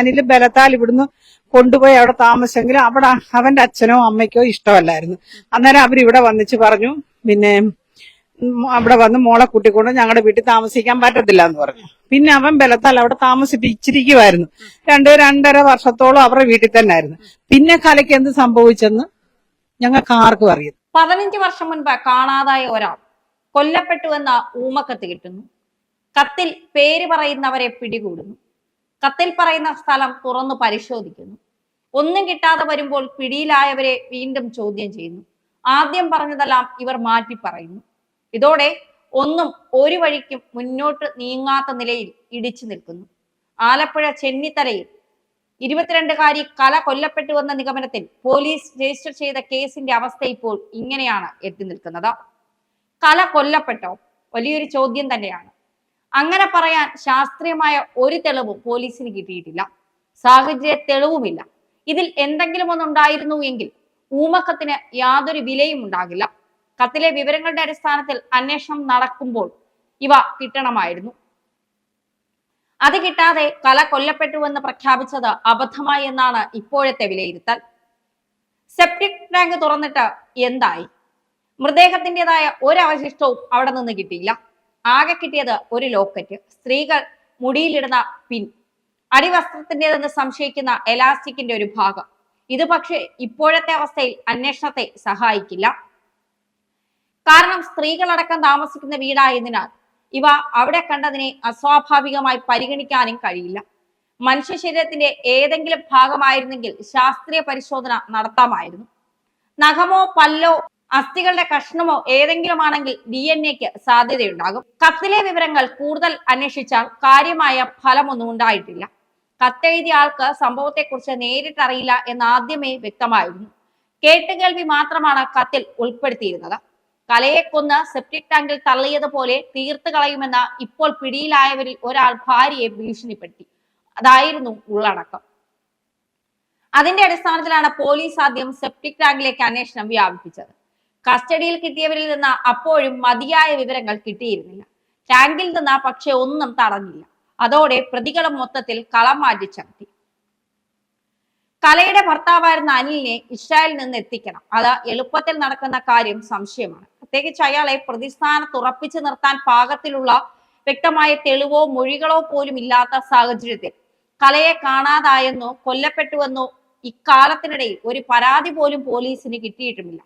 അനിൽ ബലത്താൽ ഇവിടുന്ന് കൊണ്ടുപോയി അവിടെ താമസിച്ചെങ്കിലും അവിടെ അവന്റെ അച്ഛനോ അമ്മയ്ക്കോ ഇഷ്ടമല്ലായിരുന്നു. അന്നേരം അവരിവിടെ വന്നിച്ച് പറഞ്ഞു പിന്നെ അവിടെ വന്ന് മോളെ കൂട്ടിക്കൊണ്ട് ഞങ്ങളുടെ വീട്ടിൽ താമസിക്കാൻ പറ്റത്തില്ല എന്ന് പറഞ്ഞു. പിന്നെ അവൻ ബലത്താൽ അവിടെ താമസിപ്പിച്ചിരിക്കുമായിരുന്നു രണ്ടു രണ്ടര വർഷത്തോളം അവരുടെ വീട്ടിൽ തന്നെ ആയിരുന്നു പിന്നെ കലയ്ക്ക് എന്ത് സംഭവിച്ചെന്ന് ഞങ്ങൾക്ക് ആർക്കും അറിയാം പതിനഞ്ച് വർഷം മുൻപ് കാണാതായ ഒരാൾ കൊല്ലപ്പെട്ടുവെന്ന ഊമക്കത്ത് കിട്ടുന്നു. കത്തിൽ പേര് പറയുന്നവരെ പിടികൂടുന്നു. കത്തിൽ പറയുന്ന സ്ഥലം തുറന്നു പരിശോധിക്കുന്നു. ഒന്നും കിട്ടാതെ വരുമ്പോൾ പിടിയിലായവരെ വീണ്ടും ചോദ്യം ചെയ്യുന്നു. ആദ്യം പറഞ്ഞതെല്ലാം ഇവർ മാറ്റി പറയുന്നു. ഇതോടെ ഒന്നും ഒരു വഴിക്കും മുന്നോട്ട് നീങ്ങാത്ത നിലയിൽ ഇടിച്ചു നിൽക്കുന്നു. ആലപ്പുഴ ചെന്നിത്തലയിൽ ഇരുപത്തിരണ്ടുകാരി കല കൊല്ലപ്പെട്ടുവെന്ന നിഗമനത്തിൽ പോലീസ് രജിസ്റ്റർ ചെയ്ത കേസിന്റെ അവസ്ഥ ഇപ്പോൾ ഇങ്ങനെയാണ് എത്തി നിൽക്കുന്നത്. കല കൊല്ലപ്പെട്ടോ? വലിയൊരു ചോദ്യം തന്നെയാണ്. അങ്ങനെ പറയാൻ ശാസ്ത്രീയമായ ഒരു തെളിവും പോലീസിന് കിട്ടിയിട്ടില്ല. സാഹചര്യ തെളിവുമില്ല. ഇതിൽ എന്തെങ്കിലും ഒന്നുണ്ടായിരുന്നു എങ്കിൽ ഊമക്കത്തിന് യാതൊരു വിലയും ഉണ്ടാകില്ല. കത്തിലെ വിവരങ്ങളുടെ അടിസ്ഥാനത്തിൽ അന്വേഷണം നടക്കുമ്പോൾ ഇവ കിട്ടണമായിരുന്നു. അത് കിട്ടാതെ കല കൊല്ലപ്പെട്ടുവെന്ന് പ്രഖ്യാപിച്ചത് അബദ്ധമായി എന്നാണ് ഇപ്പോഴത്തെ വിലയിരുത്തൽ. സെപ്റ്റിക് ടാങ്ക് തുറന്നിട്ട് എന്തായി? മൃതദേഹത്തിന്റെതായ ഒരു അവശിഷ്ടവും അവിടെ നിന്ന് കിട്ടിയില്ല. ആകെ കിട്ടിയത് ഒരു ലോക്കറ്റ്. സ്ത്രീകൾ മുടിയിലിടുന്ന പിൻ. അടിവസ്ത്രത്തിന്റെതെന്ന് സംശയിക്കുന്ന എലാസ്റ്റിക്കിന്റെ ഒരു ഭാഗം. ഇത് പക്ഷേ ഇപ്പോഴത്തെ അവസ്ഥയിൽ അന്വേഷണത്തെ സഹായിക്കില്ല. കാരണം സ്ത്രീകളടക്കം താമസിക്കുന്ന വീടായതിനാൽ ഇവ അവിടെ കണ്ടതിനെ അസ്വാഭാവികമായി പരിഗണിക്കാനും കഴിയില്ല. മനുഷ്യ ശരീരത്തിന്റെ ഏതെങ്കിലും ഭാഗമായിരുന്നെങ്കിൽ ശാസ്ത്രീയ പരിശോധന നടത്താമായിരുന്നു. നഖമോ പല്ലോ അസ്ഥികളുടെ കഷ്ണമോ ഏതെങ്കിലും ആണെങ്കിൽ ഡി എൻ എക്ക് സാധ്യതയുണ്ടാകും. കത്തിലെ വിവരങ്ങൾ കൂടുതൽ അന്വേഷിച്ചാൽ കാര്യമായ ഫലമൊന്നും ഉണ്ടായിട്ടില്ല. കത്തെഴുതിയ ആൾക്ക് സംഭവത്തെക്കുറിച്ച് നേരിട്ടറിയില്ല എന്ന് ആദ്യമേ വ്യക്തമായിരുന്നു. കേട്ടുകേൾവി മാത്രമാണ് കത്തിൽ ഉൾപ്പെടുത്തിയിരുന്നത്. കലയെ കൊന്ന് സെപ്റ്റിക് ടാങ്കിൽ തള്ളിയതുപോലെ തീർത്ത് കളയുമെന്ന ഇപ്പോൾ പിടിയിലായവരിൽ ഒരാൾ ഭാര്യയെ ഭീഷണിപ്പെടുത്തി. അതായിരുന്നു ഉള്ളടക്കം. അതിന്റെ അടിസ്ഥാനത്തിലാണ് പോലീസ് ആദ്യം സെപ്റ്റിക് ടാങ്കിലേക്ക് അന്വേഷണം വ്യാപിപ്പിച്ചത്. കസ്റ്റഡിയിൽ കിട്ടിയവരിൽ നിന്ന് അപ്പോഴും മതിയായ വിവരങ്ങൾ കിട്ടിയിരുന്നില്ല. ടാങ്കിൽ നിന്ന് പക്ഷെ ഒന്നും തടഞ്ഞില്ല. അതോടെ പ്രതികളും മൊത്തത്തിൽ കളം മാറ്റി ചവിട്ടി. കലയുടെ ഭർത്താവായിരുന്ന അനിലിനെ ഇസ്രായേലിൽ നിന്ന് എത്തിക്കണം. അത് എളുപ്പത്തിൽ നടക്കുന്ന കാര്യം സംശയമാണ്. പ്രത്യേകിച്ച് അയാളെ പ്രതിസ്ഥാനത്ത് ഉറപ്പിച്ചു നിർത്താൻ പാകത്തിലുള്ള വ്യക്തമായ തെളിവോ മൊഴികളോ പോലും ഇല്ലാത്ത സാഹചര്യത്തിൽ കലയെ കാണാതായെന്നോ കൊല്ലപ്പെട്ടുവെന്നോ ഇക്കാലത്തിനിടയിൽ ഒരു പരാതി പോലും പോലീസിന് കിട്ടിയിട്ടുമില്ല.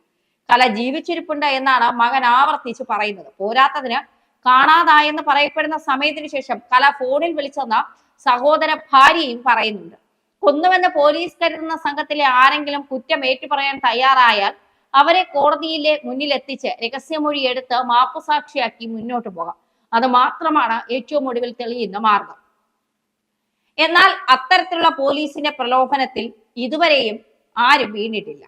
കല ജീവിച്ചിരിപ്പുണ്ട് എന്നാണ് മകൻ ആവർത്തിച്ച് പറയുന്നത്. പോരാത്തതിന് കാണാതായെന്ന് പറയപ്പെടുന്ന സമയത്തിന് ശേഷം കല ഫോണിൽ വിളിച്ചെന്ന സഹോദര ഭാര്യയും പറയുന്നുണ്ട്. കൊന്നുവെന്ന് പോലീസ് കരുതുന്ന സംഘത്തിലെ ആരെങ്കിലും കുറ്റം ഏറ്റുപറയാൻ തയ്യാറായാൽ അവരെ കോടതിയിലെ മുന്നിലെത്തിച്ച് രഹസ്യമൊഴി എടുത്ത് മാപ്പുസാക്ഷിയാക്കി മുന്നോട്ട് പോകാം. അത് മാത്രമാണ് ഏറ്റവും ഒടുവിൽ തെളിയുന്ന മാർഗം. എന്നാൽ അത്തരത്തിലുള്ള പോലീസിന്റെ പ്രലോഭനത്തിൽ ഇതുവരെയും ആരും വീണിട്ടില്ല.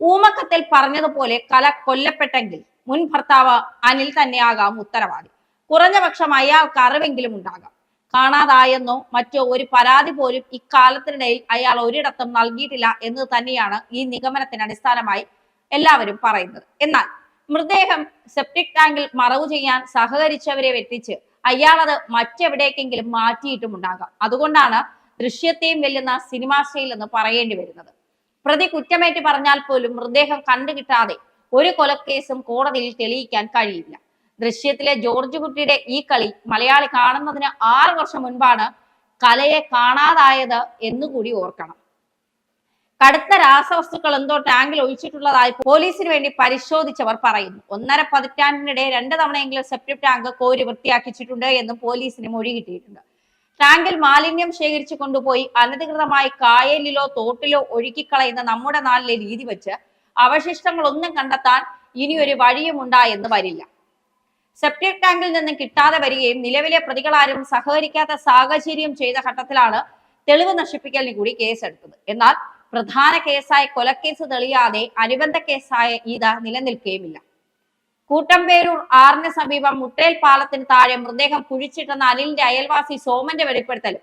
ഊമക്കത്തിൽ പറഞ്ഞതുപോലെ കല കൊല്ലപ്പെട്ടെങ്കിൽ മുൻ ഭർത്താവ് അനിൽ തന്നെയാകാം ഉത്തരവാദി. കുറഞ്ഞപക്ഷം അയാൾക്ക് അറിവെങ്കിലും ഉണ്ടാകാം. കാണാതായെന്നോ മറ്റോ ഒരു പരാതി പോലും ഇക്കാലത്തിനിടയിൽ അയാൾ ഒരിടത്തും നൽകിയിട്ടില്ല എന്ന് തന്നെയാണ് ഈ നിഗമനത്തിന് അടിസ്ഥാനമായി എല്ലാവരും പറയുന്നത്. എന്നാൽ മൃതദേഹം സെപ്റ്റിക് ടാങ്കിൽ മറവ് ചെയ്യാൻ സഹകരിച്ചവരെ വെട്ടിച്ച് അയാൾ അത് മറ്റെവിടേക്കെങ്കിലും മാറ്റിയിട്ടുമുണ്ടാകാം. അതുകൊണ്ടാണ് ദൃശ്യത്തെയും വെല്ലുന്ന സിനിമാ സ്റ്റൈൽ എന്ന് പറയേണ്ടി വരുന്നത്. പ്രതി കുറ്റമേറ്റ് പറഞ്ഞാൽ പോലും മൃതദേഹം കണ്ടുകിട്ടാതെ ഒരു കൊലക്കേസും കോടതിയിൽ തെളിയിക്കാൻ കഴിയില്ല. ദൃശ്യത്തിലെ ജോർജ് കുട്ടിയുടെ ഈ കളി മലയാളി കാണുന്നതിന് ആറ് വർഷം മുൻപാണ് കലയെ കാണാതായത് എന്നുകൂടി ഓർക്കണം. കടുത്ത രാസവസ്തുക്കൾ എന്തോ ടാങ്കിൽ ഒഴിച്ചിട്ടുള്ളതായി പോലീസിന് വേണ്ടി പരിശോധിച്ചവർ പറയുന്നു. ഒന്നര പതിറ്റാണ്ടിനിടെ രണ്ട് തവണയെങ്കിലും സെപ്റ്റിക് ടാങ്ക് കോരി വൃത്തിയാക്കിച്ചിട്ടുണ്ട് എന്നും പോലീസിന് മൊഴി കിട്ടിയിട്ടുണ്ട്. ടാങ്കിൽ മാലിന്യം ശേഖരിച്ചു കൊണ്ടുപോയി അനധികൃതമായി കായലിലോ തോട്ടിലോ ഒഴുക്കിക്കളയുന്ന നമ്മുടെ നാട്ടിലെ രീതി വെച്ച് അവശിഷ്ടങ്ങളൊന്നും കണ്ടെത്താൻ ഇനിയൊരു വഴിയും ഉണ്ടായെന്ന് വരില്ല. സെപ്റ്റിക് ടാങ്കിൽ നിന്നും കിട്ടാതെ വരികയും നിലവിലെ പ്രതികളാരും സഹകരിക്കാത്ത സാഹചര്യം ചെയ്ത ഘട്ടത്തിലാണ് തെളിവ് നശിപ്പിക്കലിന് കൂടി കേസെടുത്തത്. എന്നാൽ പ്രധാന കേസായ കൊലക്കേസ് തെളിയാതെ അനുബന്ധ കേസായ ഇത് നിലനിൽക്കുകയുമില്ല കൂട്ടമ്പേരൂർ ആറിന് സമീപം മുട്ടേൽ പാലത്തിന് താഴെ മൃതദേഹം കുഴിച്ചിട്ടെന്ന അലിലിന്റെ അയൽവാസി സോമന്റെ വെളിപ്പെടുത്തൽ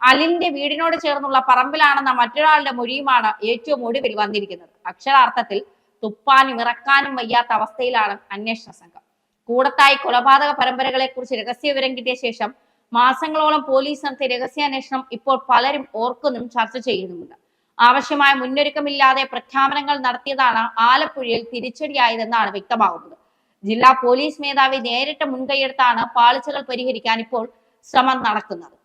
അലിലിന്റെ വീടിനോട് ചേർന്നുള്ള പറമ്പിലാണെന്ന മറ്റൊരാളുടെ മൊഴിയുമാണ് ഏറ്റവും ഒടുവിൽ വന്നിരിക്കുന്നത്. അക്ഷരാർത്ഥത്തിൽ തുപ്പാനും ഇറക്കാനും വയ്യാത്ത അവസ്ഥയിലാണ് അന്വേഷണ സംഘം. കൂടത്തായി കൊലപാതക പരമ്പരകളെ കുറിച്ച് രഹസ്യ വിവരം കിട്ടിയ ശേഷം മാസങ്ങളോളം പോലീസ് നടത്തിയ രഹസ്യാന്വേഷണം ഇപ്പോൾ പലരും ഓർക്കുന്നും ചർച്ച ചെയ്യുന്നുമുണ്ട്. ആവശ്യമായ മുന്നൊരുക്കമില്ലാതെ പ്രഖ്യാപനങ്ങൾ നടത്തിയതാണ് ആലപ്പുഴയിൽ തിരിച്ചടിയായതെന്നാണ് വ്യക്തമാകുന്നത്. ജില്ലാ പോലീസ് മേധാവി നേരിട്ട് മുൻകൈയെടുത്താണ് പാളിച്ചകൾ പരിഹരിക്കാൻ ഇപ്പോൾ ശ്രമം നടക്കുന്നത്.